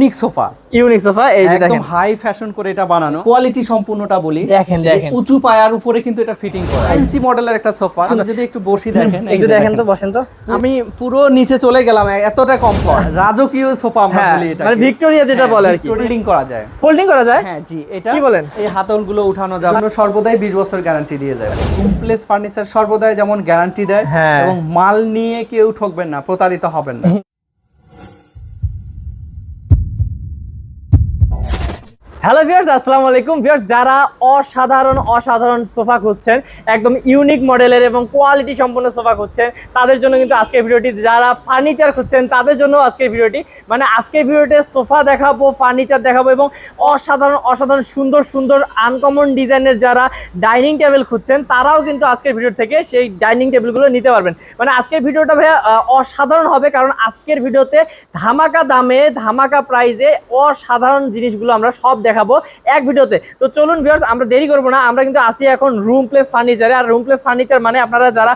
Unique sofa. Unique sofa এই যে একদম হাই ফ্যাশন করে এটা বানানো। কোয়ালিটি সম্পূর্ণটা বলি। দেখেন, দেখেন। উঁচু পায়ার উপরে কিন্তু এটা ফিটিং করা। এনসি মডেলের একটা সোফা। আমি যদি একটু বসি দেখেন একটু দেখেন। তো বসেন তো। আমি পুরো নিচে চলে গেলাম এতটা কমফর্ট রাজকীয় সোফা আমরা হ্যাঁ, বলি এটা মানে ভিক্টোরিয়া যেটা বলে আর কি। ফোল্ডিং করা যায়। ফোল্ডিং করা যায়? হ্যাঁ জি এটা কি বলেন? এই হাতলগুলো উঠানো যাবে আমরা সর্বদাই 20 বছর গ্যারান্টি দিয়ে যায় সিমপ্লেস ফার্নিচার সর্বদাই যেমন গ্যারান্টি দেয় হ্যাঁ। এবং মাল নিয়ে কেউ ঠকবেন না প্রতারিত হবেন না। হ্যালো ভিউয়ার্স আসসালামু আলাইকুম। ভিউয়ার্স যারা অসাধারণ অসাধারণ সোফা খুঁজছেন, একদম ইউনিক মডেলের এবং কোয়ালিটি সম্পন্ন সোফা খুঁজছেন, তাদের জন্য কিন্তু আজকের ভিডিওটি, যারা ফার্নিচার খুঁজছেন, তাদের জন্য আজকের ভিডিওটি মানে আজকের ভিডিওতে সোফা দেখাবো ফার্নিচার দেখাবো এবং অসাধারণ অসাধারণ, সুন্দর সুন্দর আনকমন ডিজাইনের যারা ডাইনিং টেবিল খুঁজছেন, তারাও কিন্তু আজকের ভিডিও থেকে সেই ডাইনিং টেবিলগুলো নিতে পারবেন। মানে আজকের ভিডিওটা ভাইয়া অসাধারণ হবে কারণ আজকের ভিডিওতে ধামাকা দামে, ধামাকা প্রাইজে অসাধারণ জিনিসগুলো আমরা সব দেখাবো এক ভিডিওতে। তো চলুন ভিউয়ার্স আমরা দেরি করব না। আমরা কিন্তু আসি এখন রুম প্লেস ফার্নিচারে আর রুম প্লেস ফার্নিচার মানে আপনারা যারা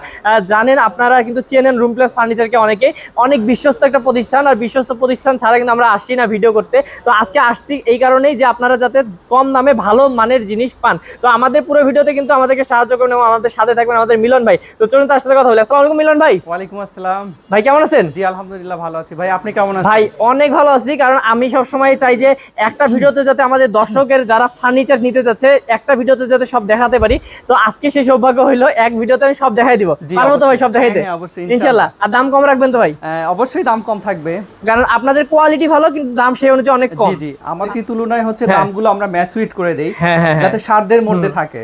জানেন আপনারা কিন্তু চেনেন রুম প্লেস ফার্নিচারকে অনেকেই। অনেক বিশ্বস্ত একটা প্রতিষ্ঠান আর বিশ্বস্ত প্রতিষ্ঠান ছাড়া কিন্তু আমরা আসছি না ভিডিও করতে। তো আজকে আসছি এই কারণেই যে আপনারা যাতে কম দামে ভালো মানের জিনিস পান। তো আমাদের পুরো ভিডিওতে কিন্তু আমাদেরকে সাহায্য করবেন এবং আমাদের সাথে থাকবেন আমাদের মিলন ভাই। তো চলুন তার সাথে কথা বলি। আসসালামু আলাইকুম মিলন ভাই। ওয়ালাইকুম আসসালাম। ভাই কেমন আছেন? জি আলহামদুলিল্লাহ ভালো আছি। ভাই আপনি কেমন আছেন? ভাই অনেক ভালো আছি। কারণ আমি সব সময় চাই যে একটা ভিডিওতে যাতে আমাদের দর্শকের যারা ফার্নিচার নিতে যাচ্ছে একটা ভিডিওতে যাতে সব দেখাতে পারি তো আজকে সেই সৌভাগ্য হইল এক ভিডিওতে আমি সব দেখাই দিব। পারব তো ভাই সব। দেখাইতে? হ্যাঁ, হ্যাঁ, ইনশাল্লাহ আর দাম কম রাখবেন তো ভাই? অবশ্যই দাম কম থাকবে। কারণ আপনাদের কোয়ালিটি ভালো কিন্তু দাম সেই অনুযায়ী অনেক কম। জি জি আমাদের তুলনায় হচ্ছে হ্যাঁ। দামগুলো আমরা ম্যাচুইট করে দেই হ্যাঁ হ্যাঁ হ্যাঁ। যাতে সাধ্যের মধ্যে থাকে।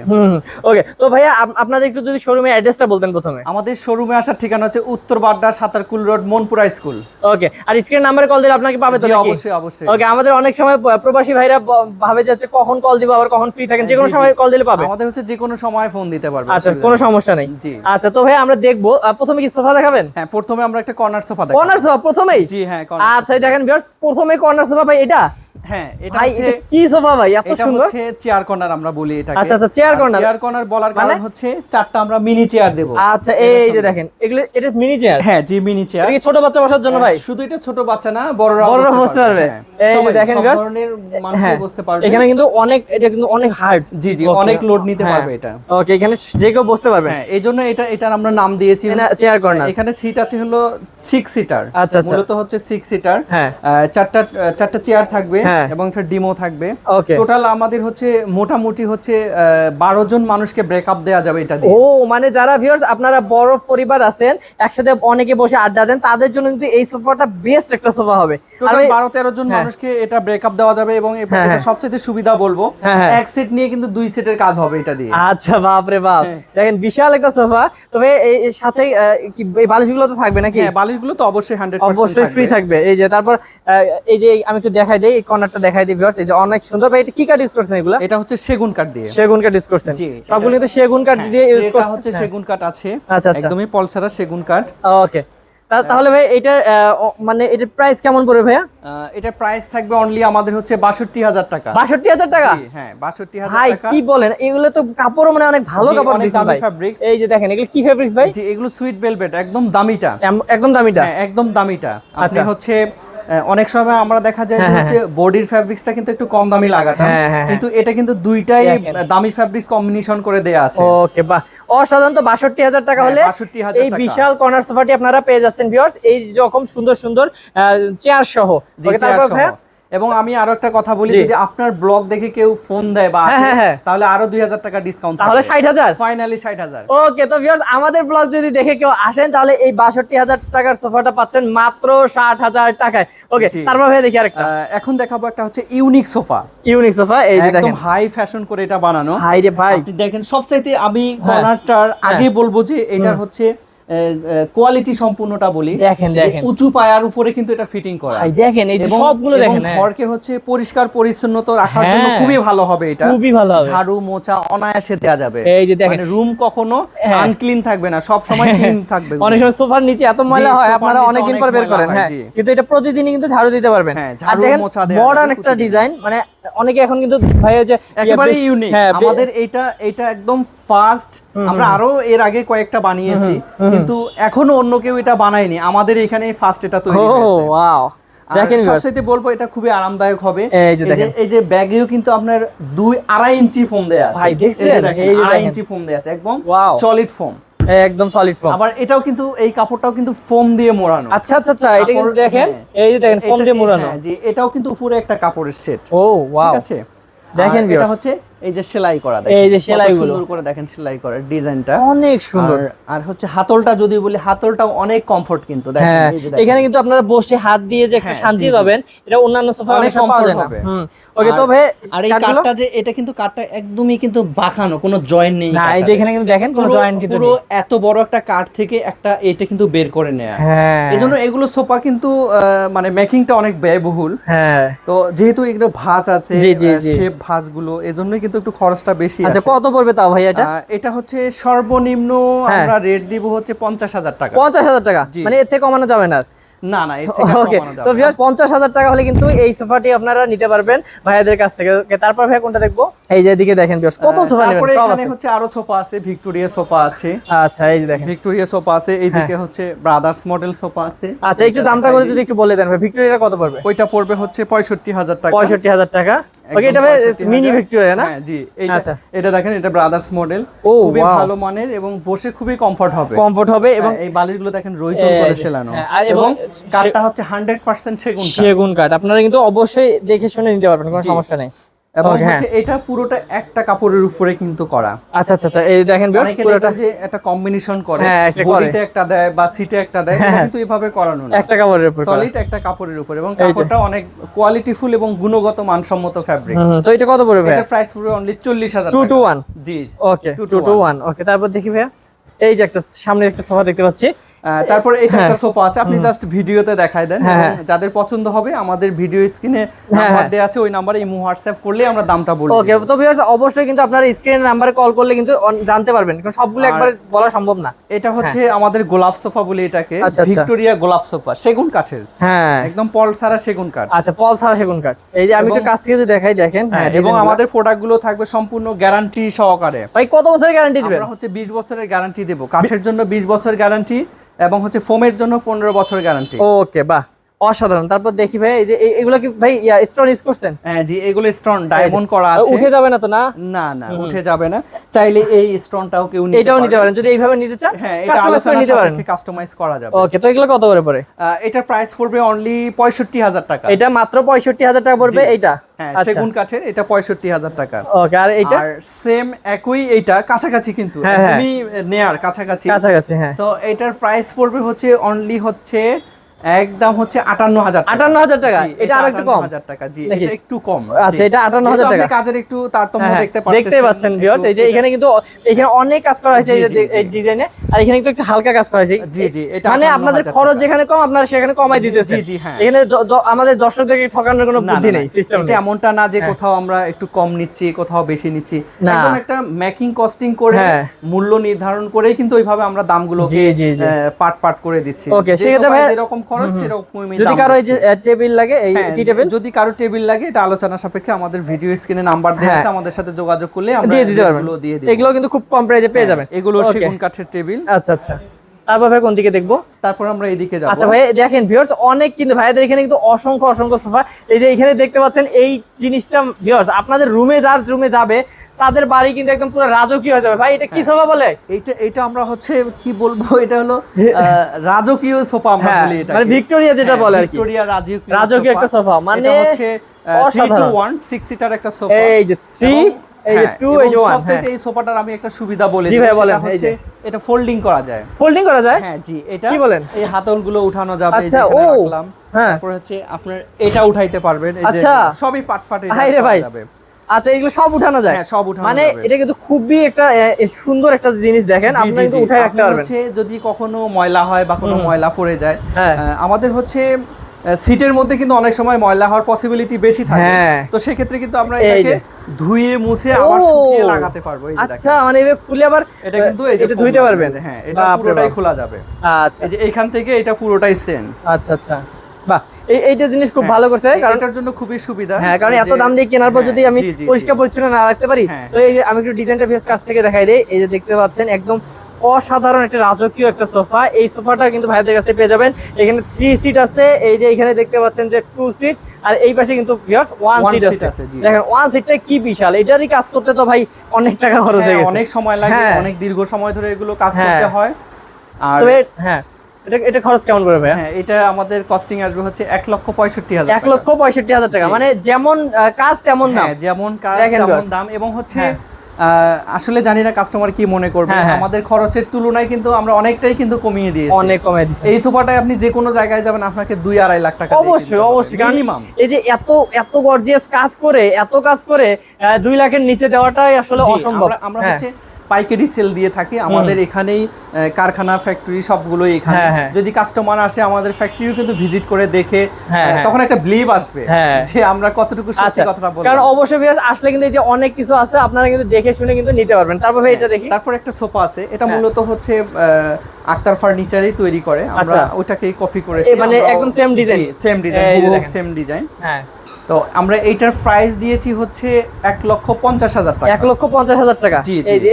ওকে তো ভাইয়া আপনাদের একটু যদি শোরুমের অ্যাড্রেসটা বলতেন প্রথমে। আমাদের শোরুমে আসার ঠিকানা হচ্ছে উত্তর Badda Satarkul road Monpura school. Okay আর স্ক্রিন নাম্বারে কল দিলে আপনাকে পাবে তো অবশ্যই অবশ্যই। ওকে আমাদের অনেক সময় প্রবাসী ভাইরা ভাবে যাচ্ছে কখন কল দিব আবার কখন ফ্রি থাকেন যে কোনো। সময় কল দিলে পাবে। আমাদের হচ্ছে যে কোনো সময় ফোন দিতে পারবে আচ্ছা কোনো সমস্যা নেই। আচ্ছা তো ভাই আমরা দেখব। প্রথমে কি সোফা দেখাবেন? হ্যাঁ প্রথমে আমরা একটা কর্নার সোফা দেখাবো। কর্নার সোফা প্রথমেই? জি হ্যাঁ আচ্ছা দেখেন ভিউয়ার্স প্রথমে কর্নার সোফা ভাই এটা। হ্যাঁ এটা ভাই হচ্ছে এটা কি সোফা ভাই? এত এটা সুন্দর। হচ্ছে চেয়ার কর্নার আমরা বলি এটাকে। আচ্ছা, আচ্ছা, chair corner। চেয়ার কর্নার বলার কারণ মানে? হচ্ছে চারটা আমরা মিনি চেয়ার দেব। আচ্ছা এই যে দেখেন এগুলো এটা মিনি চেয়ার হ্যাঁ জি মিনি চেয়ার এটা ছোট বাচ্চা বসার জন্য ভাই? শুধু এটা ছোট বাচ্চা না বড়রা বড়রা বসতে পারবে। হ্যাঁ। এই দেখেন সব ধরনের মানুষ হ্যাঁ বসতে পারবে। এখানে কিন্তু অনেক এটা কিন্তু অনেক হার্ড জি জি অনেক লোড নিতে পারবে এটা। ওকে এখানে যে কেউ বসতে পারবে। হ্যাঁ এই জন্য এটা এটার আমরা নাম দিয়েছি। চেয়ার কর্নার এখানে সিট আছে হলো সিক্স সিটার আচ্ছা, আচ্ছা। মূলত হচ্ছে সিক্স সিটার হ্যাঁ। চারটা চারটা চেয়ার থাকবে। হ্যাঁ। এবং একটা ডিমো থাকবে। টোটাল আমাদের হচ্ছে মোটামুটি হচ্ছে বারো জন মানুষকে ব্রেকআপ দেওয়া যাবে এটা ও মানে যারা ভিউয়ার্স আপনারা বড় পরিবার আছেন একসাথে অনেকে বসে আড্ডা দেন তাদের জন্য কিন্তু এই সোফাটা বেস্ট একটা সোফা হবে। টোটাল বারো তেরো জন হ্যাঁ। মানুষকে এটা ব্রেকআপ দেওয়া যাবে এবং হ্যাঁ, এটা। সবচেয়ে সুবিধা বলব। এক সেট নিয়ে কিন্তু দুই সেটের কাজ হবে এটা দিয়ে। আচ্ছা বাপ। রে বাপ। দেখেন বিশাল একটা সোফা। তবে এই সাথে কি এই বালিশগুলো তো থাকবে নাকি? হ্যাঁ বালিশগুলো তো অবশ্যই হান্ড্রেড অবশ্যই ফ্রি থাকবে। এই যে তারপর এই যে আমি একটু দেখাই দেই কর্নারটা দেখাই দিই ভিউয়ার্স এই যে অনেক সুন্দর। ভাই এটা কি কাঠ ইউজ করছেন এগুলা? এটা হচ্ছে সেগুন কাঠ দিয়ে। সেগুন কাঠ ইউজ করছেন। সবগুলো এটা- কিন্তু সেগুন কাঠ হ্যাঁ, দিয়ে ইউজ এটা করছেন। হচ্ছে সেগুন কাঠ আছে। আচ্ছা, আচ্ছা। একদমই পলসারা সেগুন কাঠ ওকে তাহলে ভাই এটা মানে এটার প্রাইস কেমন পড়বে ভাইয়া? এটা প্রাইস থাকবে অনলি আমাদের হচ্ছে বাষট্টি হাজার টাকা। বাষট্টি হাজার টাকা? হ্যাঁ বাষট্টি হাজার ভাই কি বলেন? এগুলো তো কাপড়ও মানে অনেক ভালো কাপড় দিয়েছেন ভাই। এই যে দেখেন এগুলো কি ফেব্রিক্স ভাই? জি এগুলো সুইট ভেলভেট একদম দামিটা। একদম দামিটা। হ্যাঁ একদম দামিটা। আপনি আচ্ছা। হচ্ছে অনেক সময় আমরা দেখা যায় যে হ্যাঁ, হচ্ছে বডির ফেব্রিক্সটা কিন্তু একটু কম দামি লাগাতাম। হ্যাঁ, হ্যাঁ, কিন্তু এটা কিন্তু দুইটাই দামি ফ্যাব্রিক্স কম্বিনেশন করে দেয়া আছে। ওকে বাহ। অসাধারণ তো বাষট্টি হাজার টাকা হ্যাঁ, হলে 62,000 এই বিশাল কর্নার সোফাটি আপনারা পেয়ে যাচ্ছেন ভিউয়ার্স এই রকম সুন্দর সুন্দর চেয়ার সহ। ওকে তারপর সহ। এবং আমি আরও একটা কথা বলি যদি আপনার ব্লগ দেখে কেউ ফোন দেয় বা হ্যাঁ, হ্যাঁ, হ্যাঁ। তাহলে আরও দুই হাজার টাকা ডিসকাউন্ট তাহলে ষাট হাজার। ফাইনালি ষাট হাজার। ওকে তো ভিউয়ার্স আমাদের ব্লগ যদি দেখে কেউ আসেন তাহলে এই বাষট্টি হাজার টাকার সোফাটা পাচ্ছেন মাত্র ষাট হাজার টাকায়। ওকে। তারপর ভাই দেখি আরেকটা। এখন দেখাবো একটা হচ্ছে ইউনিক সোফা ইউনিক সোফা এই যে একদম হাই ফ্যাশন করে এটা বানানো। ভাই রে ভাই। আপনি দেখেন সবচাইতে আমি কর্নারটার আগে বলব যে এটার হচ্ছে কোয়ালিটি সম্পূর্ণটা বলি দেখেন, দেখেন। উঁচু পায়ার উপরে কিন্তু এটা ফিটিং করা ভাই দেখেন এই যে সবগুলো দেখেন হ্যাঁ। ঘরকে হচ্ছে পরিষ্কার পরিচ্ছন্নতা রাখার জন্য হ্যাঁ। খুবই ভালো হবে এটা খুবই ভালো হবে ঝাড়ু মোছা অনায়াসে দেওয়া যাবে এই যে দেখেন। রুম কখনো হ্যাঁ। আনক্লিন থাকবে না সব সময় ক্লিন থাকবে অনেক সময় সোফার নিচে এত ময়লা হয় আপনারা অনেক পর বের করেন হ্যাঁ কিন্তু এটা প্রতিদিনই কিন্তু ঝাড়ু দিতে পারবেন হ্যাঁ, ঝাড়ু মোছা দেয়া মডার্ন একটা ডিজাইন মানে অনেকে এখন কিন্তু ভাই ওই যে একেবারে ইউনিক হ্যাঁ আমাদের এটা এটা একদম ফার্স্ট আমরা আরও এর আগে কয়েকটা বানিয়েছি। কিন্তু এখনও অন্য কেউ এটা বানায়নি। আমাদের এখানে ফার্স্ট এটা তৈরি ও হয়েছে। ওয়াও। সবচেয়ে বলব এটা খুবই আরামদায়ক হবে। এই যে ব্যাগেও কিন্তু আপনার দুই আড়াই ইঞ্চি ফোম দেয়া আছে। আড়াই। ইঞ্চি ফোম দেয়া আছে একদম। সলিড ফোম একদম সলিড ফর্ম আবার এটাও কিন্তু এই কাপড়টাও কিন্তু ফোম দিয়ে মোড়ানো। আচ্ছা আচ্ছা আচ্ছা এটা কিন্তু দেখেন হ্যাঁ। এই যে দেখেন ফোম দিয়ে মোড়ানো। হ্যাঁ, জি এটাও কিন্তু উপরে একটা কাপড়ের সেট ও ওয়াও ঠিক আছে? দেখেন এটা হচ্ছে এই যে সেলাই করা এই যে সেলাইগুলো। সুন্দর করে দেখেন সেলাই করা ডিজাইনটা অনেক সুন্দর আর হচ্ছে হাতলটা যদি বলি হাতলটাও অনেক কমফোর্ট কিন্তু দেখেন হ্যাঁ দেখেন। এখানে কিন্তু আপনারা বসে হাত দিয়ে যে একটা হ্যাঁ, শান্তি। পাবেন এটা অন্যান্য সোফা অনেক অনেক পাওয়া যায় না হবে। ওকে আর- তো ভাই আর এই? কাঠটা যে এটা কিন্তু কাঠটা একদমই কিন্তু বাঁকানো কোনো জয়েন্ট নেই না এই যে এখানে কিন্তু দেখেন কোনো জয়েন্ট কিন্তু পুরো এত বড় একটা কাঠ থেকে একটা এটা কিন্তু বের করে নেয়া হ্যাঁ এই জন্য এগুলো সোফা কিন্তু মানে মেকিংটা অনেক ব্যয়বহুল হ্যাঁ তো যেহেতু এগুলো ভাঁজ আছে। শেপ ভাঁজগুলো এজন্যই কিন্তু একটু খরচটা বেশি আচ্ছা কত পড়বে তাও ভাই এটা? এটা হচ্ছে সর্বনিম্ন হ্যাঁ। আমরা রেট দিব হচ্ছে পঞ্চাশ হাজার টাকা। পঞ্চাশ হাজার টাকা? মানে এর থেকে কমানো যাবে না? না না ওকে তো ভিউয়ার্স পঞ্চাশ হাজার টাকা হলে কিন্তু এই সোফাটি আপনারা নিতে পারবেন ভাইয়াদের কাছ থেকে। তারপর ভাই কোনটা দেখব? এই যে এদিকে দেখেন ভিউয়ার্স কত সোফা নেবেন? সব আছে। হচ্ছে আরও সোফা আছে ভিক্টোরিয়া সোফা আছে। আচ্ছা এই যে দেখেন। ভিক্টোরিয়া সোফা আছে এইদিকে হচ্ছে ব্রাদার্স মডেল সোফা আছে। আচ্ছা একটু দামটা করে যদি একটু বলে দেন ভাই ভিক্টোরিয়া কত পড়বে? ওইটা পড়বে হচ্ছে পঁয়ষট্টি হাজার টাকা। পঁয়ষট্টি হাজার টাকা। ওকে এটা মিনি ভিক্টোরিয়া না? হ্যাঁ জি এইটা। আচ্ছা। এটা দেখেন এটা ব্রাদার্স মডেল খুবই ভালো মানের এবং বসে খুবই কমফর্ট হবে। কমফর্ট হবে এবং হ্যাঁ, এই বালিশগুলো দেখেন রইতল করে সেলানো। হ্যাঁ, এবং এবং কাঠটা হচ্ছে হান্ড্রেড পার্সেন্ট সেগুন কাঠ। সেগুন কাঠ। আপনারা কিন্তু অবশ্যই দেখে শুনে নিতে পারবেন কোনো সমস্যা নেই। এবং হচ্ছে এটা পুরোটা একটা কাপড়ের উপরে কিন্তু করা। আচ্ছা আচ্ছা আচ্ছা এই দেখেন পুরোটা যে একটা কম্বিনেশন করে হ্যাঁ। বডিতে একটা দেয় বা সিটে একটা দেয় কিন্তু এভাবে করানো না। একটা কাপড়ের উপর। সলিড একটা কাপড়ের উপর এবং কাপড়টা অনেক কোয়ালিটিফুল এবং গুণগত মানসম্মত ফ্যাব্রিক তো এটা কত পড়বে এটা প্রাইস পুরো অনলি চল্লিশ হাজার two two one G okay Two two to two one okay তারপর দেখি ভাইয়া। এই যে একটা সামনে একটা সোফা দেখতে পাচ্ছি। তারপরে এটা হ্যাঁ। একটা সোফা আছে। আপনি জাস্ট ভিডিওতে দেখাই দেন। হ্যাঁ, যাদের পছন্দ হবে আমাদের ভিডিও স্ক্রিনে নাম্বার হ্যাঁ। দেওয়া আছে ওই নাম্বারে ইমো হোয়াটসঅ্যাপ করলে আমরা দামটা বলে ওকে। তো ভিউয়ার্স অবশ্যই কিন্তু আপনারা স্ক্রিনের নাম্বারে কল করলে কিন্তু জানতে পারবেন। কারণ সবগুলো একবার বলা সম্ভব না। এটা হচ্ছে আমাদের গোলাপ সোফা বলে এটাকে। আচ্ছা, আচ্ছা। ভিক্টোরিয়া গোলাপ সোফা সেগুন কাঠের। হ্যাঁ। একদম পল সারা সেগুন কাঠ। আচ্ছা পল সারা সেগুন কাঠ। এই যে আমি এবং- কাছ থেকে দেখাই দেখেন। হ্যাঁ হ্যাঁ এবং আমাদের প্রোডাক্টগুলো থাকবে সম্পূর্ণ গ্যারান্টি সহকারে। ভাই কত বছরের গ্যারান্টি দিবেন? আমরা হচ্ছে 20 বছরের গ্যারান্টি দেব। কাঠের জন্য 20 বছর গ্যারান্টি এবং হচ্ছে ফোমের জন্য 15 বছর গ্যারান্টি ওকে বাহ। অসাধারণ। তারপর দেখি ভাই এই যে এগুলো কি ভাই স্টোন ইউজ করছেন? হ্যাঁ জি এগুলো স্টোন ডায়মন্ড করা আছে। উঠে যাবে না তো না? না না উঠে যাবে না। চাইলে এই স্টোনটাও কেউ নিতে এটাও নিতে পারে। পারেন যদি এইভাবে নিতে চান হ্যাঁ এটা আলোচনা নিতে পারেন। কাস্টমাইজ করা যাবে। ওকে তো এগুলো কত করে পড়ে? এটার প্রাইস পড়বে অনলি 65000 টাকা। এটা মাত্র পঁয়ষট্টি হাজার টাকা পড়বে এইটা? হ্যাঁ আচ্ছা। সেগুন কাঠের এটা 65000 টাকা। ওকে আর এইটা? আর সেম একই এইটা কাছাকাছি কিন্তু হ্যাঁ, হ্যাঁ। একদমই নেয়ার কাছাকাছি। কাছাকাছি হ্যাঁ। সো এটার প্রাইস পড়বে হচ্ছে অনলি হচ্ছে একদম হচ্ছে আটান্ন হাজার 58,000 টাকা? এটা আরও একটু কম? হাজার টাকা জি এটা একটু কম আচ্ছা, এটা 58,000 যেহেতু আপনি টাকা? কাজের একটু তারতম্য হ্যাঁ, দেখতে হ্যাঁ, দেখতেই পাচ্ছেন ভিউয়ার্স এই যে এখানে কিন্তু এখানে অনেক কাজ করা হয়েছে এই। ডিজাইনে আর এখানে কিন্তু একটু হালকা কাজ করা হয়েছে জি, জি, এটা মানে আপনাদের খরচ যেখানে কম আপনারা সেখানে কমাই দিতেছে জি, জি, হ্যাঁ। এখানে আমাদের দর্শকদেরকে ঠকানোর কোনো বুদ্ধি নেই সিস্টেম এটা এমনটা না যে কোথাও আমরা একটু কম নিচ্ছি কোথাও বেশি নিচ্ছি। একদম একটা মেকিং কস্টিং করে হ্যাঁ। মূল্য নির্ধারণ করেই কিন্তু ওইভাবে আমরা দামগুলোকে পাট পাট করে দিচ্ছি সেক্ষেত্রে ভাই- যেরকম খরচ যদি কারও এই যে টেবিল লাগে এই হ্যাঁ, টি টেবিল যদি কারও টেবিল লাগে এটা আলোচনা সাপেক্ষে আমাদের ভিডিও স্ক্রিনে নাম্বার দেওয়া হ্যাঁ। আছে আমাদের সাথে যোগাযোগ করলে আমরা দিয়ে দিতে এগুলো দিয়ে দিব। এগুলো কিন্তু খুব কম প্রাইসে পেয়ে যাবেন। এগুলো সেগুন কাঠের টেবিল আচ্ছা আচ্ছা। তারপর ভাই কোন দিকে দেখব? তারপর আমরা এদিকে যাব। আচ্ছা ভাই দেখেন ভিউয়ার্স অনেক কিন্তু ভাইদের এখানে কিন্তু অসংখ্য অসংখ্য সোফা এই যে এখানে দেখতে পাচ্ছেন এই জিনিসটা ভিউয়ার্স আপনাদের রুমে যার রুমে যাবে তাদের বাড়ি কিন্তু একদম পুরো রাজকীয় হয়ে যাবে। ভাই এটা কি সোফা বলে? এইটা এটা আমরা হচ্ছে কি বলব? এটা হলো রাজকীয় সোফা আমরা হ্যাঁ, বলি এটা মানে ভিক্টোরিয়া যেটা বলে আর কি। ভিক্টোরিয়া রাজকীয় রাজকীয় একটা সোফা, মানে এটা হচ্ছে 3 টু 1 6 সিটার একটা সোফা। এই যে থ্রি এই এই যে ওয়ান সবচেয়ে এই সোফাটার আমি একটা সুবিধা বলে দিই ভাই, সেটা বলেন, এই হচ্ছে এটা ফোল্ডিং করা যায়। ফোল্ডিং করা যায়? হ্যাঁ জি এটা কি বলেন? এই হাতলগুলো উঠানো যাবে আচ্ছা, ও, রাখলাম। হ্যাঁ। তারপর হচ্ছে আপনার এটা উঠাইতে পারবেন এই যে আচ্ছা। সবই পাট পাট হাই রে ভাই। আচ্ছা এগুলো সব উঠানো যায়? হ্যাঁ, সব উঠানো মানে এটা কিন্তু খুবই একটা সুন্দর একটা জিনিস দেখেন। আপনি কিন্তু জি। উঠাই রাখতে পারবেন। হচ্ছে যদি কখনো ময়লা হয় বা কোনো ময়লা পড়ে যায় হ্যাঁ। আমাদের হচ্ছে সিটের মধ্যে কিন্তু অনেক সময় ময়লা হওয়ার পসিবিলিটি বেশি থাকে। হ্যাঁ। তো সেক্ষেত্রে কিন্তু আমরা এটাকে। ধুয়ে মুছে আবার শুকিয়ে লাগাতে পারব এই। আচ্ছা মানে এভাবে খুলে আবার এটা কিন্তু এই যে এটা ধুইতে পারবেন। হ্যাঁ এটা পুরোটাই খোলা যাবে। আচ্ছা। এই যে এখান থেকে এটা পুরোটাই সেন আচ্ছা আচ্ছা। বাহ এইটা জিনিস খুব ভালো করছে কারণ এটার জন্য খুবই সুবিধা হ্যাঁ কারণ এত দাম দিয়ে কেনার পর হ্যাঁ, যদি আমি। পরিষ্কার পরিচ্ছন্ন না রাখতে পারি হ্যাঁ। তো এই যে আমি একটু ডিজাইনটা ফেস কাছ থেকে দেখাই দেই এই যে দেখতে পাচ্ছেন একদম অসাধারণ একটা রাজকীয় একটা সোফা এই সোফাটা কিন্তু ভাইদের কাছে পেয়ে যাবেন এখানে থ্রি সিট আছে এই যে এখানে দেখতে পাচ্ছেন যে টু সিট আর এই পাশে কিন্তু ওয়ান সিট আছে দেখেন ওয়ান সিটটা কি বিশাল এটারই কাজ করতে তো ভাই অনেক টাকা খরচ হয়ে হ্যাঁ, গেছে অনেক সময় লাগে হ্যাঁ। অনেক দীর্ঘ সময় ধরে এগুলো কাজ হ্যাঁ। করতে হয় আর হ্যাঁ এটা এটা খরচ কেমন পড়বে হ্যাঁ এটা আমাদের কস্টিং আসবে হচ্ছে এক লক্ষ পঁয়ষট্টি হাজার এক লক্ষ পঁয়ষট্টি হাজার টাকা। মানে যেমন কাজ তেমন দাম। হ্যাঁ যেমন কাজ তেমন দাম এবং হচ্ছে হ্যাঁ। আসলে জানি না কাস্টমার কি মনে করবে। আমাদের খরচের তুলনায় কিন্তু আমরা অনেকটাই কিন্তু কমিয়ে দিয়েছি। অনেক কমে দিচ্ছে এই সোফাটায় আপনি যে কোনো জায়গায় যাবেন আপনাকে দুই আড়াই লাখ টাকা অবশ্যই অবশ্যই। মিনিমাম এই যে এত এত গর্জিয়াস কাজ করে এত কাজ করে দুই লাখের নিচে দেওয়াটাই আসলে অসম্ভব। আমরা। হচ্ছে পাইকারি সেল দিয়ে থাকি আমাদের এখানেই কারখানা ফ্যাক্টরি সবগুলো এখানে হ্যাঁ, হ্যাঁ। যদি কাস্টমার আসে আমাদের ফ্যাক্টরিও কিন্তু ভিজিট করে দেখে হ্যাঁ। তখন একটা বিলিভ আসবে। যে আমরা কতটুকু সত্যি আচ্ছা কথাটা বলব কারণ অবশ্যই বিয়াস আসলে কিন্তু এই যে অনেক কিছু আছে আপনারা কিন্তু দেখে শুনে কিন্তু নিতে পারবেন তারপর এটা দেখি তারপর একটা সোফা আছে এটা। মূলত হচ্ছে আহ, আক্তার ফার্নিচারই তৈরি করে আমরা আচ্ছা। ওইটাকেই কপি করে এ মানে একদম same design same design. Same design হ্যাঁ তো আমরা এইটার প্রাইস দিয়েছি হচ্ছে এক লক্ষ পঞ্চাশ হাজার টাকা। এক লক্ষ পঞ্চাশ হাজার টাকা।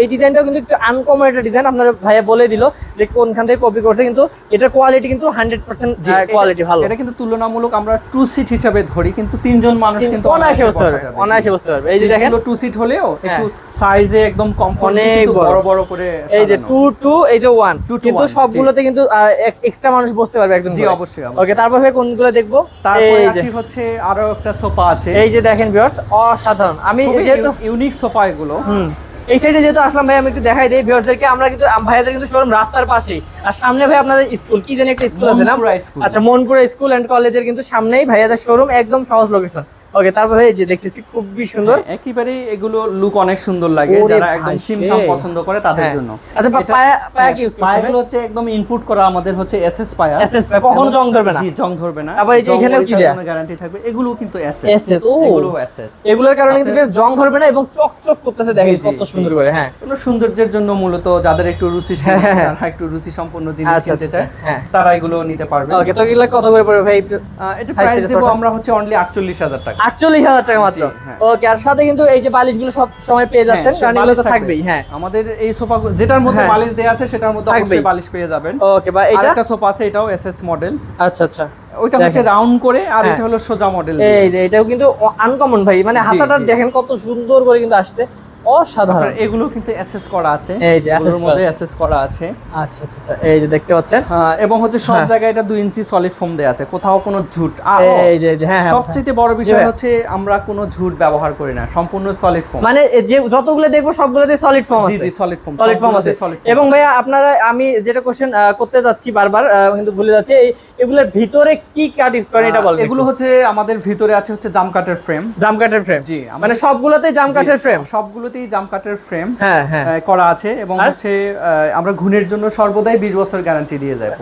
এই ডিজাইনটাও কিন্তু একটু আনকমন একটা ডিজাইন আপনার ভাইয়া বলে দিল যে কোনখান থেকে কপি করছে কিন্তু এটার কোয়ালিটি কিন্তু হান্ড্রেড পার্সেন্ট কোয়ালিটি ভালো। এটা কিন্তু তুলনামূলক আমরা টু সিট হিসাবে ধরি কিন্তু তিনজন মানুষ কিন্তু অনায়াসে বুঝতে পারবে অনায়াসে বুঝতে পারবে। এই যে দেখেন। টু সিট হলেও হ্যাঁ। একটু সাইজে একদম কমফর্ট কিন্তু বড়। বড় করে এই যে টু টু এই যে ওয়ান to কিন্তু সবগুলোতে কিন্তু এক্সট্রা মানুষ বসতে পারবে একজন জি, অবশ্যই। ওকে তারপর কোনগুলো দেখব? তারপরে আসি হচ্ছে আরও একটা সোফা আছে। এই যে দেখেন ভিউয়ার্স অসাধারণ। আমি যেহেতু ইউনিক সোফা এগুলো হুম। এই সাইডে যেহেতু আসলাম ভাই আমি একটু দেখাই দিই ভিউয়ারদেরকে আমরা কিন্তু ভাইয়াদের কিন্তু শোরুম রাস্তার পাশে আর সামনে ভাই আপনাদের স্কুল। কি জানি একটা স্কুল আছে না? মনপুরা স্কুল। আচ্ছা মনপুরা স্কুল এন্ড কলেজের কিন্তু সামনেই ভাইয়াদের শোরুম একদম সহজ লোকেশন ওকে তারপর এই যে দেখতেছি খুবই সুন্দর। হ্যাঁ, একেবারে এগুলো লুক অনেক সুন্দর লাগে যারা একদম সিমসাম পছন্দ করে তাদের হ্যাঁ। জন্য। আচ্ছা, পায়া- পায়া হ্যাঁ, কি use করছেন পায়াগুলো হচ্ছে একদম ইনপুট করা আমাদের হচ্ছে এসএস পায়া। SS পায়া, কখনো জং ধরবে না? জি জং ধরবে না। আবার এই যে এখানেও কি দেয়া? গ্যারান্টি থাকবে। এগুলো কিন্তু এসএস SS, ও। এগুলো এসএস এগুলোর কারণে কিন্তু বেশ জং ধরবে না এবং চকচক করতেছে দেখেন কত সুন্দর করে হ্যাঁ। এগুলো সৌন্দর্যের জন্য মূলত যাদের একটু রুচি। যারা একটু রুচি সম্পন্ন জিনিস আচ্ছা, কিনতে আচ্ছা, চায় হ্যাঁ। তারা এগুলো নিতে পারবে। ওকে তো এগুলো কত করে পড়বে ভাই? এটা প্রাইস দেবো আমরা হচ্ছে অনলি আটচল্লিশ হাজার টাকা। আটচল্লিশ হাজার টাকা মাত্র। হ্যাঁ। ওকে আর সাথে কিন্তু এই যে বালিশগুলো সব সময় পেয়ে যাচ্ছেন হ্যাঁ, কারণ এগুলো তো থাকবেই হ্যাঁ। আমাদের এই সোফা যেটার মধ্যে হ্যাঁ। বালিশ দেওয়া আছে সেটার মধ্যে অবশ্যই বালিশ পেয়ে যাবেন। ওকে বা এটা একটা সোফা আছে এটাও এসএস মডেল আচ্ছা আচ্ছা। ওইটা হচ্ছে রাউন্ড করে আর। এটা হলো সোজা মডেল এই যে এটাও কিন্তু আনকমন ভাই। মানে হাতাটা দেখেন কত সুন্দর করে কিন্তু আসছে। অসাধারণ। এগুলো কিন্তু এসএস করা আছে। এই যে SS মধ্যে এসএস করা আছে। আচ্ছা আচ্ছা আচ্ছা। এই যে দেখতে পাচ্ছেন? হ্যাঁ, এবং হচ্ছে সব হ্যাঁ। জায়গায় এটা দুই ইঞ্চি সলিড ফোম দেওয়া আছে। কোথাও কোনো ঝুট। এই যে হ্যাঁ হ্যাঁ সবচেয়ে বড় বিষয় হচ্ছে আমরা কোনো ঝুট ব্যবহার করি না। সম্পূর্ণ সলিড ফোম মানে যে যতগুলো দেখব সবগুলোতে সলিড ফর্ম জি আছে। জি জি সলিড ফোম সলিড ফর্ম আছে। এবং ভাইয়া আপনারা আমি যেটা কোশ্চেন করতে যাচ্ছি বারবার কিন্তু ভুলে যাচ্ছি এই এগুলোর ভিতরে কি কাট ইউজ করেন এটা বলবেন এগুলো হচ্ছে আমাদের ভিতরে আছে হচ্ছে জাম কাটের ফ্রেম জাম কাটের ফ্রেম জি, মানে সবগুলোতেই জাম কাটের ফ্রেম সবগুলোতেই জাম কাটের ফ্রেম হ্যাঁ হ্যাঁ। করা আছে এবং হচ্ছে আমরা ঘুণের জন্য সর্বদাই বিশ বছর গ্যারান্টি দিয়ে যাব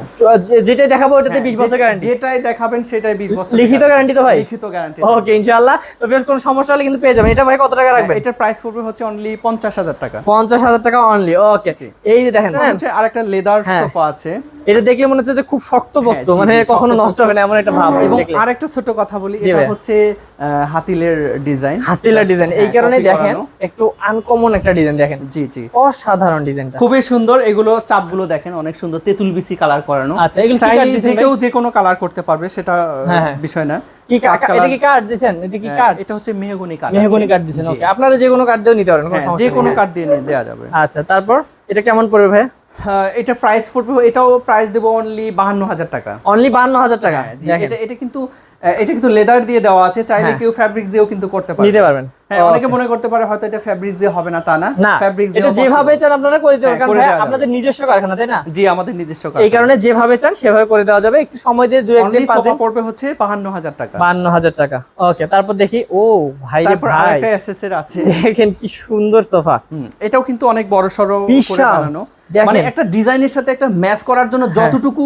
যেটাই দেখাবো ওটাতে হ্যাঁ, বিশ বছর গ্যারান্টি যেটাই দেখাবেন সেটাই বিশ বছর লিখিত guarantee তো ভাই? লিখিত গ্যারান্টি ওকে ইনশাআল্লাহ। তো বেশ কোনো সমস্যা হলে কিন্তু পেয়ে যাবেন। এটা ভাই কত টাকা রাখবেন? এটার প্রাইস পড়বে হচ্ছে অনলি পঞ্চাশ হাজার টাকা। পঞ্চাশ হাজার টাকা অনলি ওকে এই যে দেখেন হচ্ছে আরেকটা লেদার হ্যাঁ। সোফা আছে। এটা দেখলে মনে হচ্ছে যে খুব শক্ত পক্ত হ্যাঁ, মানে কখনো নষ্ট হবে না এমন একটা ভাব এবং। আরেকটা ছোট কথা বলি এটা হচ্ছে হাতিলের ডিজাইন। হাতিলা ডিজাইন এই কারণে দেখেন একটু আনকমন একটা ডিজাইন দেখেন। জি জি। অসাধারণ ডিজাইনটা। খুবই সুন্দর এগুলো চাপগুলো দেখেন অনেক সুন্দর তেঁতুল বিসি কালার করানো। আচ্ছা, এগুলো চাইলে যে কেউ যে কোনো কালার করতে পারবে সেটা হ্যাঁ, হ্যাঁ। বিষয় না। কি এটা কি কাঠ এটা কি হ্যাঁ, এটা হচ্ছে মেহগনি কাঠ মেহগনি আছে। কাঠ ওকে আপনারা যে কোনো দিয়েও নিতে পারেন হ্যাঁ, যে কোনো হ্যাঁ। কাঠ দিয়ে নিয়ে দেওয়া যাবে। আচ্ছা তারপর এটা কেমন পড়বে ভাই? হ্যাঁ, এটা প্রাইস পড়বে এটাও প্রাইস দেবো অনলি বাহান্ন হাজার টাকা। অনলি বাহান্ন হাজার টাকা? হ্যাঁ, এটা এটা কিন্তু এটা কিন্তু লেদার দিয়ে দেওয়া আছে চাইলে হ্যাঁ। কেউ ফ্যাব্রিক্স দিয়েও কিন্তু করতে পারে নিতে পারবেন। হ্যাঁ অনেকে মনে করতে পারে হয়তো এটা ফ্যাব্রিক্স দিয়ে হবে না তা না। ফ্যাব্রিক্স এটা যেভাবে চান আপনারা করে দিতে পারবেন কারণ। আপনাদের নিজস্ব কারখানা তাই না? জি আমাদের নিজস্ব এই কারণে যেভাবে চান সেভাবে করে দেওয়া যাবে। একটু সময় দিয়ে দু অনলি একদিন পাঁচ সোফা পড়বে হচ্ছে বাহান্ন হাজার টাকা। বান্ন হাজার টাকা। ওকে তারপর দেখি ও ভাই রে ভাই। আরেকটা এসএস এর আছে। দেখেন কি সুন্দর সোফা। হুম, এটাও কিন্তু অনেক বড় সড়ো করে। বানানো। মানে একটা ডিজাইনের সাথে একটা ম্যাচ করার জন্য হ্যাঁ। যতটুকু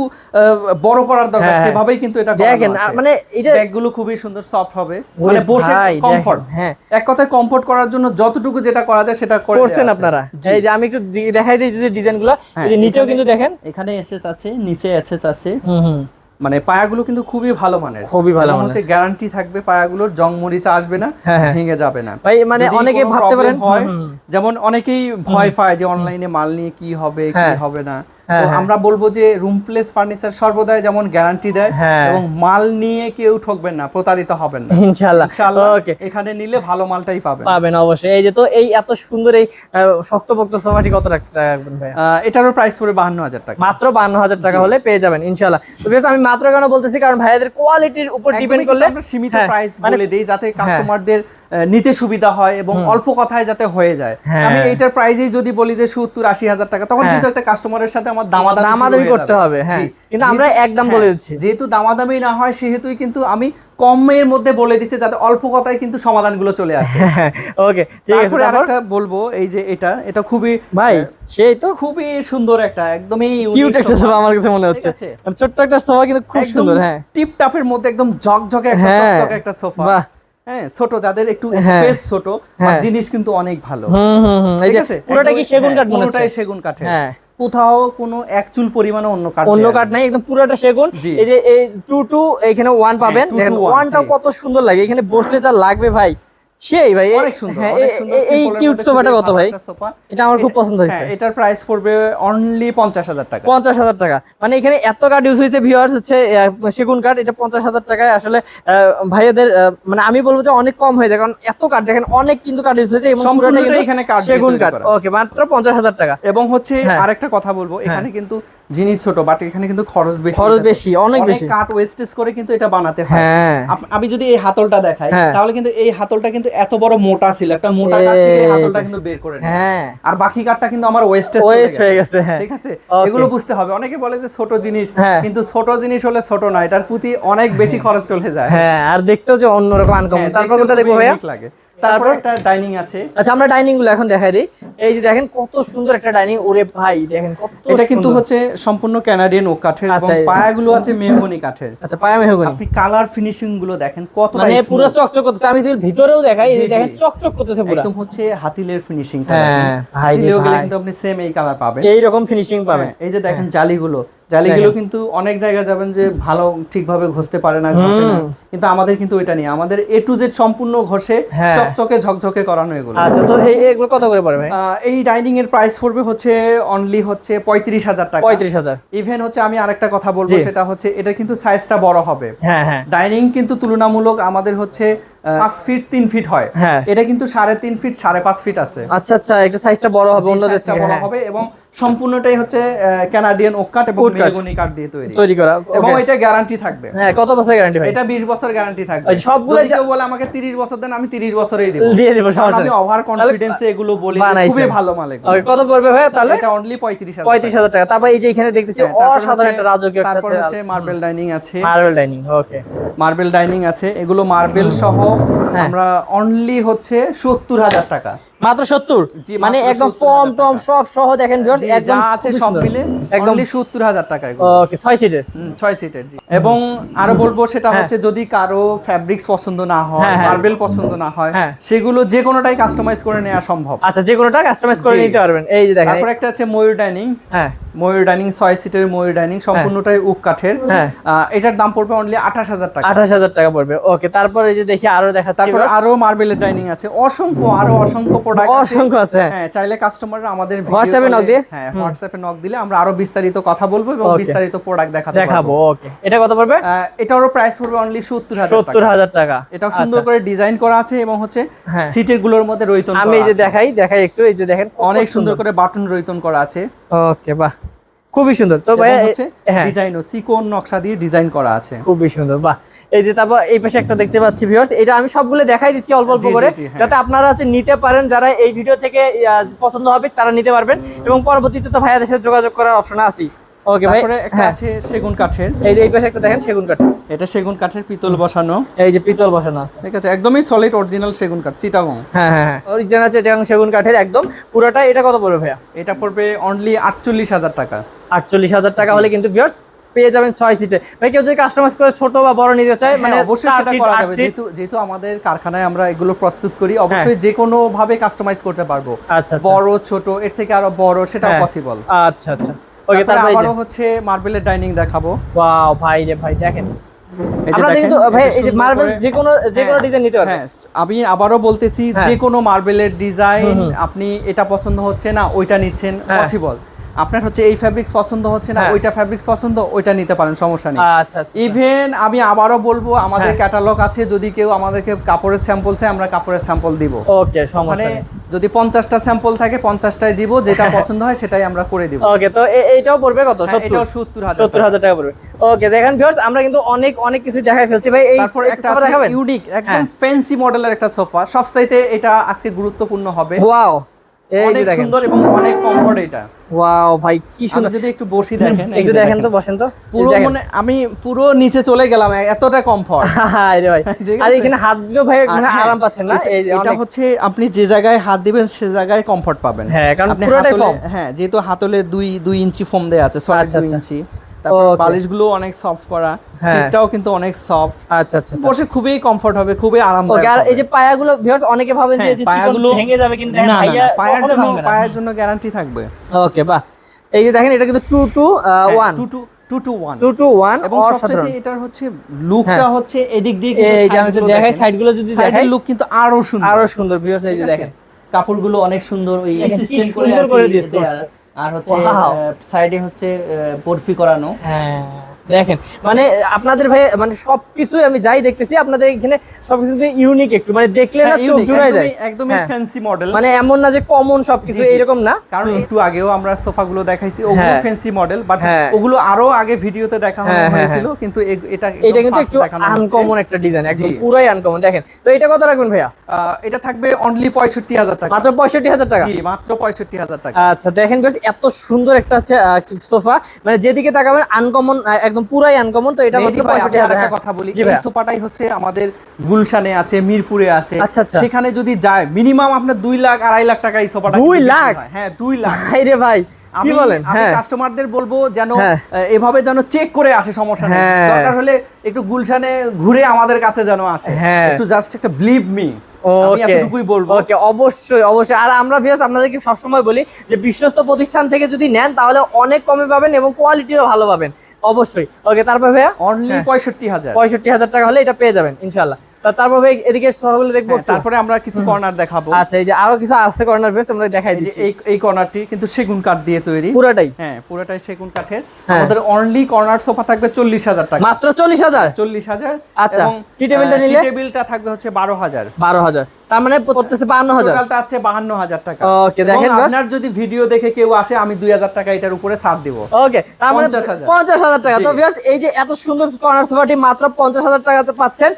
বড় করার দরকার হ্যাঁ, হ্যাঁ। সেভাবেই কিন্তু এটা দেখেন মানে এটা ব্যাগগুলো খুবই সুন্দর সফট হবে। মানে বসে কমফর্ট হ্যাঁ। এক কথায় কমফর্ট করার জন্য যতটুকু যেটা করা যায় সেটা করে করছেন আপনারা? এই যে আমি একটু দেখাই দিই যদি ডিজাইনগুলো হ্যাঁ, এই যে নিচেও কিন্তু দেখেন। এখানে এসএস আছে নিচে এসএস আছে। হুম হুম। মানে পায়াগুলো কিন্তু খুবই ভালো মানের খুবই ভালো মানে মানের। হচ্ছে গ্যারান্টি থাকবে পায়াগুলোর জং মরিচা আসবে না হ্যাঁ, হ্যাঁ। ভেঙে যাবে না ভাই মানে অনেকেই অনেকে ভাবতে পারেন হয়। যেমন অনেকেই ভয় পায় যে অনলাইনে মাল নিয়ে কি হবে কি হ্যাঁ। হবে না। আমরা বলব যে রুম প্লেস ফার্নিচার সর্বদাই যেমন গ্যারান্টি দেয় হ্যাঁ। এবং মাল নিয়ে কেউ ঠকবেন না প্রতারিত হবেন না। ইনশাআল্লাহ ওকে এখানে নিলে ভালো মালটাই পাবেন। পাবেন অবশ্যই। এই যে তো এই এত সুন্দর এই শক্তপোক্ত সোফাটি কত টাকা রাখবেন ভাই এটারও প্রাইস পড়বে বাহান্ন হাজার টাকা। মাত্র বান্ন হাজার টাকা হলে পেয়ে যাবেন ইনশাআল্লাহ তো বেশ আমি মাত্র কেন বলতেছি কারণ ভাইয়াদের কোয়ালিটির উপর ডিপেন্ড করলে আমরা সীমিত হ্যাঁ, প্রাইস মানে- বলে দেই যাতে কাস্টমারদের নিতে সুবিধা হয় এবং অল্প কথায় যাতে হয়ে যায়। হ্যাঁ। আমি এইটার প্রাইজেই যদি বলি যে সত্তর আশি হাজার টাকা তখন হ্যাঁ। কিন্তু একটা কাস্টমারের সাথে আমার দামাদামি দামাদামি করতে হবে, হ্যাঁ। কিন্তু আমরা একদম হ্যাঁ, বলে দিচ্ছি। যেহেতু দামাদামি না হয় সেহেতুই কিন্তু আমি কমের মধ্যে বলে দিচ্ছে যাতে অল্প কথায় কিন্তু সমাধানগুলো চলে আসে। ওকে তারপরে আরেকটা বলব এই যে এটা এটা খুবই ভাই সেই তো? খুবই সুন্দর একটা একদমই কিউট একটা সোফা আমার কাছে মনে হচ্ছে। ছোট্ট একটা সোফা কিন্তু খুব সুন্দর হ্যাঁ। টিপ টাপের মধ্যে একদম ঝকঝকে একটা হ্যাঁ। একটা সোফা। বাহ। হ্যাঁ ছোট যাদের একটু হ্যাঁ। স্পেস ছোট হ্যাঁ। জিনিস কিন্তু অনেক ভালো। ঠিক আছে? পুরোটা কি সেগুন হ্যাঁ, কাঠ মনে পুরোটাই সেগুন কাঠের। হ্যাঁ। কোথাও কোনো এক চুল পরিমাণে অন্য কাঠ অন্য কাঠ নাই। একদম পুরোটা সেগুন। এই যে এই টু টু এখানে ওয়ান পাবেন। জি। কত সুন্দর লাগে। এখানে বসলে যা লাগবে ভাই সেই ভাই অনেক সুন্দর হ্যাঁ, অনেক সুন্দর এই- কিউট সোফাটা কত ভাই? এটা আমার খুব পছন্দ হয়েছে। হ্যাঁ, এটার প্রাইস পড়বে অনলি পঞ্চাশ হাজার টাকা। পঞ্চাশ হাজার টাকা। মানে এখানে এত কাঠ ইউজ হয়েছে ভিউয়ার্স হচ্ছে সেগুন কাঠ এটা পঞ্চাশ হাজার টাকায় আসলে আহ, ভাইয়াদের মানে আমি বলব যে অনেক কম হয়ে যায় কারণ এত কাঠ দেখেন অনেক কিন্তু কাঠ ইউজ হয়েছে এবং এখানে কাঠ সেগুন কাঠ ওকে মাত্র পঞ্চাশ হাজার টাকা। এবং হচ্ছে হ্যাঁ। আরেকটা কথা বলব এখানে কিন্তু জিনিস ছোট বাট এখানে কিন্তু খরচ বেশি খরচ বেশি, অনেক বেশি। কাঠ ওয়েস্টেজ করে কিন্তু এটা বানাতে হয়। হ্যাঁ। আমি যদি এই হাতলটা দেখাই হ্যাঁ। তাহলে কিন্তু এই হাতলটা কিন্তু এত বড় মোটা ছিল একটা মোটা এই এই হাতলটা কিন্তু বের করে হ্যাঁ। আর বাকি কাঠটা কিন্তু আমার ওয়েস্টেজ ওয়েস্ট হয়ে গেছে হ্যাঁ। ঠিক আছে? এগুলো বুঝতে হবে। অনেকে বলে যে ছোট জিনিস। কিন্তু ছোট জিনিস হলে ছোট না এটার প্রতি অনেক বেশি খরচ চলে যায়। হ্যাঁ আর দেখতেও যে অন্যরকম আনকমন হ্যাঁ, তারপর কোনটা দেখব ভাইয়া? লাগে। তারপর? একটা ডাইনিং আছে। আচ্ছা আমরা ডাইনিংগুলো এখন দেখাই দিই। এই যে দেখেন কত সুন্দর একটা ডাইনিং ওরে ভাই দেখেন কত এটা কিন্তু হচ্ছে সম্পূর্ণ কানাডিয়ান ওক কাঠের এবং আচ্ছা, পায়াগুলো আছে মেহগনি কাঠের। আচ্ছা পায়া মেহগনি। আপনি কালার ফিনিশিংগুলো দেখেন কত মানে পুরো চকচক করতেছে। আমি যদি ভিতরেও দেখাই এই দেখেন চকচক করতেছে পুরো। একদম হচ্ছে হাতিলের ফিনিশিং হ্যাঁ, হাতিলেও গেলে কিন্তু আপনি সেম এই কালার পাবেন। এই রকম ফিনিশিং পাবেন। হ্যাঁ, এই যে দেখেন জালিগুলো জালিগুলো কিন্তু অনেক জায়গায় যাবেন যে ভালো ঠিকভাবে ঘষতে পারে না ঘষে না। কিন্তু আমাদের কিন্তু ওইটা নেই। আমাদের এ টু জেড সম্পূর্ণ ঘষে হ্যাঁ। চকচকে ঝকঝকে করানো এগুলো। আচ্ছা তো এই এগুলো কত করে পড়বে এই ডাইনিং এর প্রাইস পড়বে হচ্ছে অনলি হচ্ছে পঁয়ত্রিশ হাজার টাকা। পঁয়ত্রিশ হাজার। ইভেন হচ্ছে আমি আরেকটা কথা বলব সেটা হচ্ছে এটা কিন্তু সাইজটা বড় হবে। হ্যাঁ হ্যাঁ। ডাইনিং কিন্তু তুলনামূলক আমাদের হচ্ছে পাঁচ ফিট তিন ফিট হয়। হ্যাঁ। এটা কিন্তু সাড়ে তিন ফিট সাড়ে পাঁচ ফিট আছে। আচ্ছা আচ্ছা একটু সাইজটা বড় হবে অন্য বড় হ্যাঁ। হবে এবং সম্পূর্ণটাই হচ্ছে কানাডিয়ান ওক কাঠ এবং। মেহগনি কাঠ দিয়ে তৈরি। তৈরি করা এবং এটা গ্যারান্টি থাকবে। হ্যাঁ কত বছর গ্যারান্টি ভাই? এটা 20 বছর গ্যারান্টি থাকবে। সবগুলো কেউ বলে আমাকে 30 বছর দেন আমি 30 বছরেই দেব। দিয়ে দিব সমস্যা আমি ওভার কনফিডেন্সে এগুলো বলি খুবই ভালো মাল এগুলো। কত পড়বে ভাই তাহলে? এটা অনলি 35000 পঁয়ত্রিশ হাজার টাকা। তারপর এই যে এখানে দেখতেছি হ্যাঁ, অসাধারণ একটা রাজকীয় একটা তারপর হচ্ছে মার্বেল ডাইনিং আছে। Marble dining okay marble dining আছে। এগুলো মার্বেল সহ হ্যাঁ। আমরা অনলি হচ্ছে 70000 টাকা। মাত্র সত্তর? জি, মানে একদম 70,000 ফর্ম টম সব সহ দেখেন জি, একদম আছে সব মিলে একদম 70000 টাকা ওকে ছয় সিটের হুম, ছয় সিটের জি। এবং আরও বলব সেটা হচ্ছে যদি কারও ফ্যাব্রিক্স পছন্দ না হয় হ্যাঁ, হ্যাঁ। মার্বেল পছন্দ না হয় হ্যাঁ। সেগুলো যে কোনোটাই কাস্টমাইজ করে নেওয়া সম্ভব। আচ্ছা যে কোনোটা কাস্টমাইজ করে নিতে পারবেন। এই যে দেখেন। তারপর একটা আছে ময়ূর ডাইনিং হ্যাঁ। ময়ূর ডাইনিং ছয় সিটের ময়ূর ডাইনিং সম্পূর্ণটাই উক কাঠের। হ্যাঁ। এটার দাম পড়বে অনলি আঠাশ হাজার টাকা। আঠাশ হাজার টাকা পড়বে। ওকে তারপর এই যে দেখি আরও দেখা তারপর আরও মার্বেলের ডাইনিং আছে। অসংখ্য আরও অসংখ্য প্রোডাক্ট অসংখ্য আছে। হ্যাঁ। হ্যাঁ চাইলে কাস্টমাররা আমাদের call knock দিয়ে? হ্যাঁ হোয়াটসঅ্যাপে নক দিলে আমরা আরও বিস্তারিত কথা বলব এবং বিস্তারিত প্রোডাক্ট দেখাতে দেখাবো ওকে এটা কত পড়বে? এটারও প্রাইস পড়বে অনলি সত্তর হাজার সত্তর টাকা। এটাও সুন্দর করে ডিজাইন করা আছে এবং হচ্ছে হ্যাঁ। সিটেরগুলোর মধ্যে রৈতন আমি এই যে দেখাই দেখাই একটু এই যে দেখেন অনেক সুন্দর। করে বাটন রৈতন করা আছে। ওকে বাহ। খুবই সুন্দর। তো ভাই হচ্ছে হ্যাঁ। ডিজাইনও সিকোন নকশা দিয়ে ডিজাইন করা আছে। খুবই সুন্দর বাহ। এই যে তারপর এই পাশে একটা দেখতে পাচ্ছি ভিউয়ার্স এটা আমি সবগুলো দেখাই দিচ্ছি অল্প অল্প করে হ্যাঁ। যাতে আপনারা হচ্ছে নিতে পারেন যারা এই ভিডিও থেকে পছন্দ হবে তারা নিতে পারবেন। এবং পরবর্তীতে তো ভাইয়াদের সাথে যোগাযোগ করার অপশন আছে ওকে ভাই তারপরে একটা হ্যাঁ। আছে সেগুন কাঠের। এই যে এই পাশে একটা দেখেন সেগুন কাঠ। এটা সেগুন কাঠের পিতল বসানো। এই যে পিতল বসানো আছে। ঠিক আছে একদমই সলিড অরিজিনাল সেগুন কাঠ চিটাগং। হ্যাঁ হ্যাঁ হ্যাঁ। অরিজিনাল আছে এটা সেগুন কাঠের একদম। পুরোটা এটা কত পড়বে ভাইয়া? এটা পড়বে অনলি আটচল্লিশ হাজার টাকা। আটচল্লিশ হাজার টাকা হলে কিন্তু ভিউয়ার্স পেয়ে যাবেন ছয় সিটে ভাই কেউ যদি কাস্টমাইজ করে ছোট বা বড় নিতে চায় মানে মানে অবশ্যই সেটা করা যাবে। যেহেতু যেহেতু আমাদের কারখানায় আমরা এগুলো প্রস্তুত করি অবশ্যই যে কোনো ভাবে কাস্টমাইজ করতে পারব। আচ্ছা আচ্ছা। বড় ছোট এর থেকে আরও বড় সেটাও হ্যাঁ। পসিবল আচ্ছা আচ্ছা। ওকে তারপরে আবারও হচ্ছে মার্বেলের ডাইনিং দেখাবো। ওয়াও ভাই রে ভাই দেখেন। যে আমরা কিন্তু ভাই এই যে মার্বেল যে কোনো যে কোনো হ্যাঁ, ডিজাইন নিতে পারবেন। হ্যাঁ আমি আবারও বলতেছি হ্যাঁ। যে কোনো মার্বেলের ডিজাইন। আপনি এটা পছন্দ হচ্ছে না ওইটা নিচ্ছেন হ্যাঁ। পসিবল আপনার হচ্ছে এই ফ্যাব্রিক্স পছন্দ হচ্ছে না হ্যাঁ। ওইটা ফ্যাব্রিক্স পছন্দ ওইটা নিতে পারেন সমস্যা নেই। আচ্ছা আচ্ছা ইভেন আমি আবারও বলব আমাদের হ্যাঁ। ক্যাটালগ আছে যদি কেউ আমাদেরকে কাপড়ের স্যাম্পল চায় আমরা কাপড়ের স্যাম্পল দিব। ওকে সমস্যা নেই। যদি পঞ্চাশটা স্যাম্পল থাকে পঞ্চাশটাই দিব যেটা পছন্দ হয় সেটাই আমরা করে দিব। ওকে তো এইটাও পড়বে কত? হ্যাঁ, এটাও সত্তর হাজার সত্তর হাজার টাকা পড়বে। ওকে দেখেন ভিউয়ার্স আমরা কিন্তু অনেক অনেক কিছু দেখাই ফেলছি। ভাই এই একটা দেখাবেন? ইউনিক একদম হ্যাঁ। ফ্যান্সি মডেলের একটা সোফা সবচাইতে এটা আজকে গুরুত্বপূর্ণ হবে। ওয়াও অনেক সুন্দর এবং অনেক কমফোর্ট এটা। ওয়াও ভাই কি সুন্দর। যদি একটু বসি দেখেন একটু দেখেন তো বসেন তো। পুরো মানে আমি পুরো নিচে চলে গেলাম এতটা কমফোর্ট হাই ভাই। আর এখানে হাত দিলেও ভাই মানে আরাম পাচ্ছেন না? এটা হচ্ছে আপনি যে জায়গায় হাত দিবেন সে জায়গায় কমফোর্ট পাবেন। হ্যাঁ, কারণ পুরোটাই হ্যাঁ যেহেতু হাতলে দুই দুই ইঞ্চি ফোম দেয়া আছে আচ্ছা। ইঞ্চি। তারপর Okay. বালিশগুলো অনেক সফট করা হ্যাঁ। সিটটাও কিন্তু অনেক সফট আচ্ছা আচ্ছা আচ্ছা। বসে খুবই কমফোর্ট হবে খুবই ওকে আরামদায়ক আর এই যে পায়াগুলো ভিউয়ার্স অনেকে ভাবেন যে হ্যাঁ, পায়াগুলো- ভেঙে যাবে কিন্তু না, পায়ের জন্য পায়ের জন্য গ্যারান্টি থাকবে। ওকে বাহ। এই যে দেখেন এটা কিন্তু two two two two two two one two two one এবং সবচেয়ে এটার হচ্ছে লুকটা হ্যাঁ। হচ্ছে এদিক দিয়ে এই যে আমি একটু দেখাই সাইডগুলো যদি দেখাই। লুক কিন্তু আরও সুন্দর। আরও সুন্দর ভিউয়ার্স এই যে দেখেন। কাপড়গুলো অনেক সুন্দর ওই করে দিয়েছে। আর হচ্ছে. সাইডে হচ্ছে বরফি করানো হ্যাঁ দেখেন মানে আপনাদের ভাই মানে সবকিছু আমি যাই দেখতেছি আপনাদের এখানে সবকিছু ইউনিক একটু মানে দেখলে না হ্যাঁ, চোখ unique, জুড়ায় যায়। একদমই-। ফ্যান্সি মডেল মানে এমন না যে কমন সবকিছু জি। না। কারণ একটু আগেও আমরা সোফাগুলো দেখাইছি ওগুলো। Fancy model but. ওগুলো আরও আগে ভিডিওতে দেখা হ্যাঁ, হ্যাঁ, হয়েছিল কিন্তু এটা এটা কিন্তু একটু আনকমন একটা ডিজাইন একদম। পুরাই আনকমন দেখেন। তো এটা কত রাখবেন ভাইয়া? এটা থাকবে অনলি পঁয়ষট্টি হাজার টাকা। মাত্র পঁয়ষট্টি হাজার টাকা? জি মাত্র পঁয়ষট্টি হাজার টাকা। আচ্ছা দেখেন বেশ এত সুন্দর একটা হচ্ছে সোফা। মানে যেদিকে তাকাবেন আনকমন একদম পুরাই আনকমন তো এটা হাজার আরেকটা হ্যাঁ। কথা বলি এই সোফাটাই হচ্ছে আমাদের গুলশানে আছে মিরপুরে আছে আচ্ছা, আচ্ছা। সেখানে যদি যায় মিনিমাম আপনার দুই লাখ আড়াই লাখ টাকা এই সোফাটা দুই কিন্তু বিক্রি লাখ? হয়। হ্যাঁ দুই লাখ ভাই রে ভাই কি বলেন আমি হ্যাঁ কাস্টমারদের বলব যেন হ্যাঁ। এভাবে যেন চেক করে আসে সমস্যা নেই হ্যাঁ। দরকার হলে একটু গুলশানে ঘুরে আমাদের কাছে যেন আসে হ্যাঁ। একটু জাস্ট একটা বিলিভ মি বলব ওকে অবশ্যই অবশ্যই আর আমরা ভিউয়ার্স আপনাদেরকে সবসময় বলি যে বিশ্বস্ত প্রতিষ্ঠান থেকে যদি নেন তাহলে অনেক কমে পাবেন এবং কোয়ালিটিও ভালো পাবেন অবশ্যই। ওকে তারপর ভাইয়া? অনলি হ্যাঁ। পঁয়ষট্টি হাজার। পঁয়ষট্টি হাজার টাকা হলে এটা পেয়ে যাবেন ইনশাল্লাহ তারপর ভাই এদিকে সবগুলো দেখব হ্যাঁ, তারপরে আমরা কিছু কর্নার দেখাবো। আচ্ছা এই যে আরও কিছু আছে কর্নার আমরা দেখাই দিচ্ছি। এই এই কর্নারটি কিন্তু সেগুন কাঠ দিয়ে তৈরি। পুরাটাই? হ্যাঁ পুরোটাই সেগুন কাঠের। হ্যাঁ। আমাদের অনলি কর্নার সোফা থাকবে চল্লিশ হাজার টাকা। মাত্র চল্লিশ হাজার? চল্লিশ হাজার আচ্ছা, টি টেবিলটা নিলে? টেবিলটা থাকবে হচ্ছে বারো হাজার। বারো হাজার। তার মানে পড়তেছে বান্ন হাজার। টোটালটা আছে বাহান্ন হাজার টাকা। এবং দেখেন আপনার যদি ভিডিও দেখে কেউ আসে আমি দুই হাজার টাকা এটার উপরে ছাড় দিব। ওকে তার মানে 50,000 পঞ্চাশ হাজার টাকা। তো ভিউয়ার্স এই যে এত সুন্দর কর্নার সোফাটি মাত্র পঞ্চাশ হাজার টাকাতে পাচ্ছেন।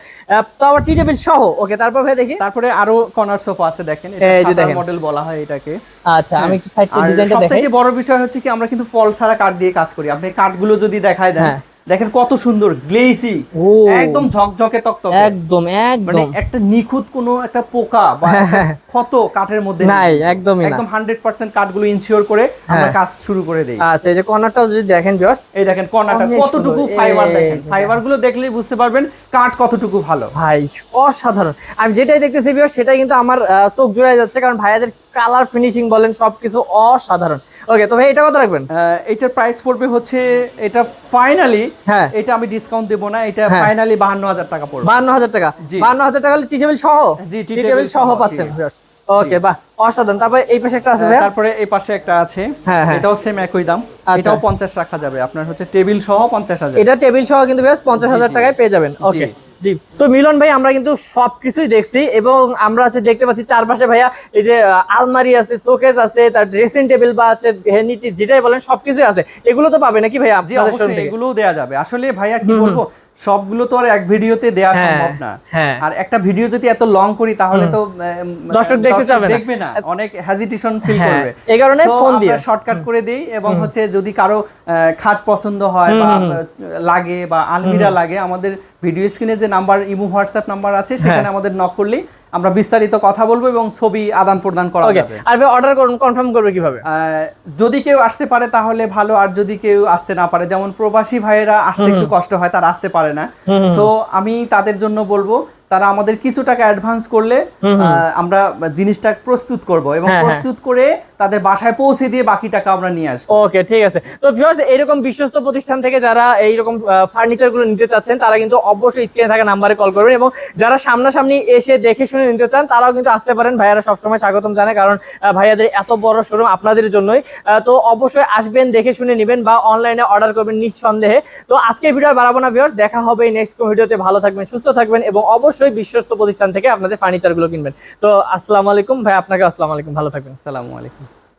তো আবার টি টেবিল সহ। ওকে তারপর ভাই দেখি। তারপরে আরও কর্নার সোফা আছে দেখেন। এটা। মডেল বলা হয় এটাকে। আচ্ছা আমি একটু সাইড ডিজাইনটা দেখাই সবথেকে বড় বিষয় হচ্ছে কি আমরা কিন্তু ফল ছাড়া কাঠ দিয়ে কাজ করি। আপনি কাঠগুলো যদি দেখায় দেন হ্যাঁ। দেখেন কত সুন্দর গ্লেসি একদম ঝকঝকে তকতকে। একদম একদম। মানে একদম একটা নিখুঁত কোনো একটা পোকা বা ক্ষত কাঠের মধ্যে নেই। একদম হান্ড্রেড পার্সেন্ট কাঠগুলো ইনশিওর করে আমরা হ্যাঁ। কাজ শুরু করে দেই। আচ্ছা এই যে কর্নারটাও যদি দেখেন ভিউয়ার্স এই দেখেন কর্নারটা কতটুকু ফাইবার দেখেন। যে ফাইবারগুলো দেখলেই বুঝতে পারবেন কাঠ কতটুকু ভালো। ভাই অসাধারণ। আমি যেটাই দেখতেছি ভিউয়ার্স সেটাই কিন্তু আমার চোখ জুড়ায় যাচ্ছে কারণ ভাইয়াদের কালার ফিনিশিং বলেন সবকিছু অসাধারণ। ওকে তো ভাই এটা কত রাখবেন? এটার প্রাইস পড়বে হচ্ছে এটা ফাইনালি হ্যাঁ। এটা আমি ডিসকাউন্ট দেবো না এটা হ্যাঁ। ফাইনালি বাহান্ন হাজার টাকা পড়বে। বান্ন হাজার টাকা। জি। বান্ন হাজার টাকা টি টেবিল সহ? জি, টি টেবিল সহ পাচ্ছেন ওকে বাহ অসাধারণ। তারপরে এই পাশে একটা আছে তারপরে এই পাশে একটা আছে। হ্যাঁ, হ্যাঁ। এটাও সেম একই দাম। আচ্ছা। এটাও পঞ্চাশ রাখা যাবে। আপনার হচ্ছে টেবিল সহ পঞ্চাশ হাজার। এটা টেবিল সহ কিন্তু বেশ পঞ্চাশ জি, হাজার জি। টাকায় পেয়ে যাবেন। ওকে জি। তো মিলন ভাই আমরা কিন্তু সবকিছুই দেখছি এবং আমরা আছে দেখতে পাচ্ছি চারপাশে ভাইয়া এই যে আলমারি আছে শোকেস আছে তার ড্রেসিং টেবিল বা আছে হেনিটি যেটাই বলেন সবকিছুই আছে এগুলো তো পাবে নাকি ভাইয়া? এগুলোও দেওয়া যাবে আসলে ভাইয়া কি বলব সবগুলো তো আর এক ভিডিওতে দেয়া হ্যাঁ, সম্ভব না হ্যাঁ। আর একটা ভিডিও যদি এত লং করি তাহলে তো উম, দর্শক দেখতে যাবে না। দেখবে না অনেক হেজিটেশন ফিল হ্যাঁ, করবে এই কারণে ফোন দিয়ে। শর্টকাট করে দেই এবং হচ্ছে যদি কারও খাট পছন্দ হয় বা লাগে বা আলমিরা লাগে আমাদের ভিডিও স্ক্রিনে যে নাম্বার ইমো হোয়াটসঅ্যাপ নাম্বার আছে। সেখানে আমাদের নক করলেই আমরা বিস্তারিত কথা বলব এবং ছবি আদান প্রদান করা যাবে। আর ভাই অর্ডার করুন কনফার্ম করবে কীভাবে? যদি কেউ আসতে পারে তাহলে ভালো আর যদি কেউ আসতে না পারে যেমন প্রবাসী ভাইয়েরা আসতে একটু কষ্ট হয় তারা আসতে পারে না। সো আমি তাদের জন্য বলব তারা আমাদের কিছু টাকা অ্যাডভান্স করলে আমরা জিনিসটা প্রস্তুত করব এবং হ্যাঁ, হ্যাঁ। প্রস্তুত করে তাদের বাসায় পৌঁছে দিয়ে বাকি টাকা আমরা নিয়ে আসব। ওকে ঠিক আছে। তো ভিউয়ার্স এরকম বিশ্বস্ত প্রতিষ্ঠান থেকে যারা এইরকম ফার্নিচারগুলো নিতে চাচ্ছেন তারা কিন্তু অবশ্যই স্ক্রিনে থাকা নাম্বারে কল করবেন এবং যারা সামনাসামনি এসে দেখে শুনে নিতে চান তারাও কিন্তু আসতে পারেন। ভাইয়ারা সবসময় স্বাগতম জানায় কারণ ভাইয়াদের এত বড় শোরুম আপনাদের জন্যই। তো অবশ্যই আসবেন দেখে শুনে নেবেন বা অনলাইনে অর্ডার করবেন নিঃসন্দেহে। তো আজকের ভিডিও আর বাড়াবো না ভিউয়ার্স দেখা হবে নেক্সট ভিডিওতে ভালো থাকবেন সুস্থ থাকবেন এবং অবশ্যই বিশ্বস্ত প্রতিষ্ঠান থেকে আপনাদের ফার্নিচারগুলো কিনবেন। তো আসসালামু আলাইকুম। ভাই আপনাকে আসসালামু আলাইকুম। ভালো থাকবেন। আসসালামু আলাইকুম।